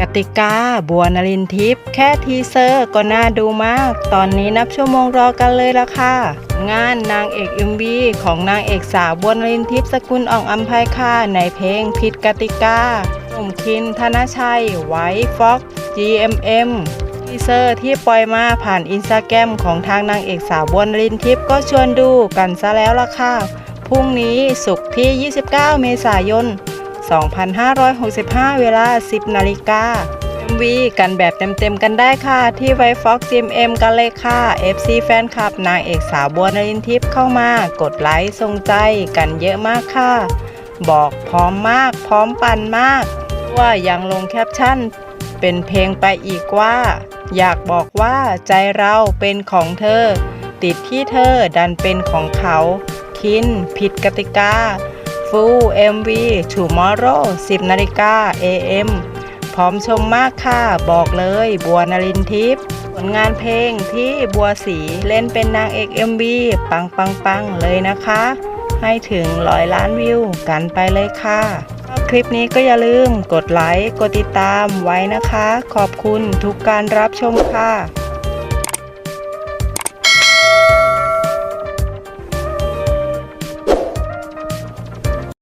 กติกาบัวนลินทิพย์แค่ทีเซอร์ก็น่าดูมาก ตอนนี้นับชั่วโมงรอกันเลยละค่ะ งานนางเอกอิมวีของนางเอกสาวบัวนลินทิพย์สกุลอ่องอัมภัยค่ะในเพลงผิดกติกาหนุ่มคินธนชัย ไวท์ฟ็อก GMM ทีเซอร์ที่ปล่อยมาผ่านอินสตาแกรมของทางนางเอกสาวบัวนลินทิพย์ก็ชวนดูกันซะแล้วล่ะค่ะ พรุ่งนี้ศุกร์ที่ 29 เมษายน 2565 เวลา 10 นาฬิกา MV กันแบบเต็มๆกันได้ค่ะ ที่ไวฟ็อก GMM กันเลยค่ะ FC แฟนคลับนางเอกสาวบัวนรินทิพย์เข้ามากดไลค์ทรงใจกันเยอะมากค่ะ บอกพร้อมมาก พร้อมปันมาก ว่ายังลงแคปชั่น เป็นเพลงไปอีกว่า อยากบอกว่าใจเราเป็นของเธอ ติดที่เธอดันเป็นของเขา คินผิดกติกา Full MV Tomorrow 10นาฬิกา AM พร้อมชมมากค่ะ บอกเลยบัวนรินทิพย์ผลงานเพลงที่บัวสีเล่นเป็นนางเอก MV ปังปังปังเลยนะคะ ให้ถึงร้อยล้านวิวกันไปเลยค่ะคลิปนี้ก็อย่าลืมกดไลค์ กดติดตามไว้นะคะ ขอบคุณทุกการรับชมค่ะ